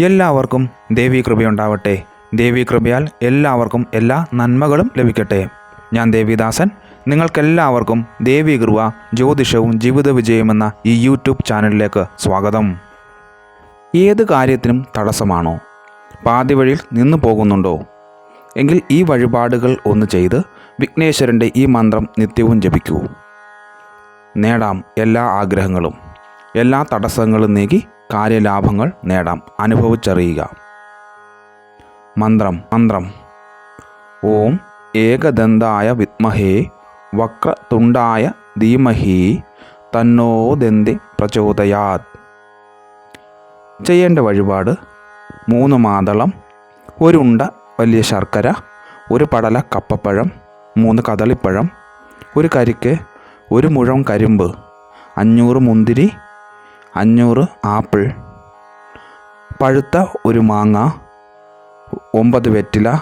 എല്ലാവർക്കും ദേവീ കൃപയുണ്ടാവട്ടെ ദേവീ കൃപയാൽ എല്ലാവർക്കും എല്ലാ നന്മകളും ലഭിക്കട്ടെ. ഞാൻ ദേവിദാസൻ. നിങ്ങൾക്കെല്ലാവർക്കും ദേവീ കൃപ ജ്യോതിഷവും ജീവിത വിജയമെന്ന ഈ യൂട്യൂബ് ചാനലിലേക്ക് സ്വാഗതം. ഏത് കാര്യത്തിനും തടസ്സമാണോ? പാതിവഴിയിൽ നിന്നു പോകുന്നുണ്ടോ? എങ്കിൽ ഈ വഴിപാടുകൾ ഒന്ന് ചെയ്ത് വിഘ്നേശ്വരന്റെ ഈ മന്ത്രം നിത്യവും ജപിക്കൂ. നേടാം എല്ലാ ആഗ്രഹങ്ങളും. എല്ലാ തടസ്സങ്ങളും നീക്കി കാര്യലാഭങ്ങൾ നേടാം. അനുഭവിച്ചറിയുക. മന്ത്രം മന്ത്രം. ഓം ഏകദന്തായ വിത്മഹേ വക്രതുണ്ടായ ധീമഹി തന്നോ ദന്തി പ്രചോദയാത്. ചെയ്യേണ്ട വഴിപാട് മൂന്ന് മാതളം ഒരു ഉണ്ട വലിയ ശർക്കര ഒരു പടല കപ്പപ്പഴം മൂന്ന് കദളിപ്പഴം ഒരു കരിക്ക് ഒരു മുഴം കരിമ്പ് അഞ്ഞൂറ് മുന്തിരി അഞ്ഞൂറ് ആപ്പിൾ. പഴുത്ത ഒരു മാങ്ങ. ഒമ്പത് വെറ്റില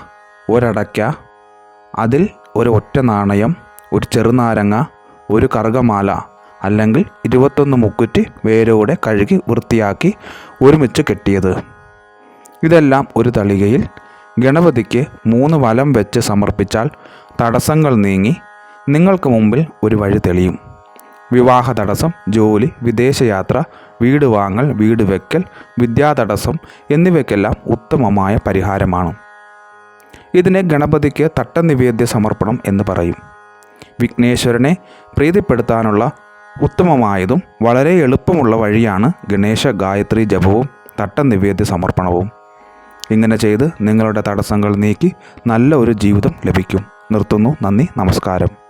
ഒരടയ്ക്ക. അതിൽ ഒരു ഒറ്റ നാണയം ഒരു ചെറുനാരങ്ങ ഒരു കറുകമാല അല്ലെങ്കിൽ ഇരുപത്തൊന്ന് മുക്കുറ്റി വേരോടെ കഴുകി വൃത്തിയാക്കി ഒരുമിച്ച് കെട്ടിയത്. ഇതെല്ലാം ഒരു തളികയിൽ ഗണപതിക്ക് മൂന്ന് വലം വെച്ച് സമർപ്പിച്ചാൽ തടസ്സങ്ങൾ നീങ്ങി നിങ്ങൾക്ക് മുമ്പിൽ ഒരു വഴി തെളിയും. വിവാഹ തടസ്സം ജോലി വിദേശയാത്ര വീട് വാങ്ങൽ വീട് വെക്കൽ വിദ്യാതടസ്സം എന്നിവയ്ക്കെല്ലാം ഉത്തമമായ പരിഹാരമാണ്. ഇതിനെ ഗണപതിക്ക് തട്ടനിവേദ്യ സമർപ്പണം എന്ന് പറയും. വിഘ്നേശ്വരനെ പ്രീതിപ്പെടുത്താനുള്ള ഉത്തമമായതും വളരെ എളുപ്പമുള്ള വഴിയാണ് ഗണേശ ഗായത്രി ജപവും തട്ടനിവേദ്യ സമർപ്പണവും. ഇങ്ങനെ ചെയ്ത് നിങ്ങളുടെ തടസ്സങ്ങൾ നീക്കി നല്ല ഒരു ജീവിതം ലഭിക്കും. നിർത്തുന്നു. നന്ദി. നമസ്കാരം.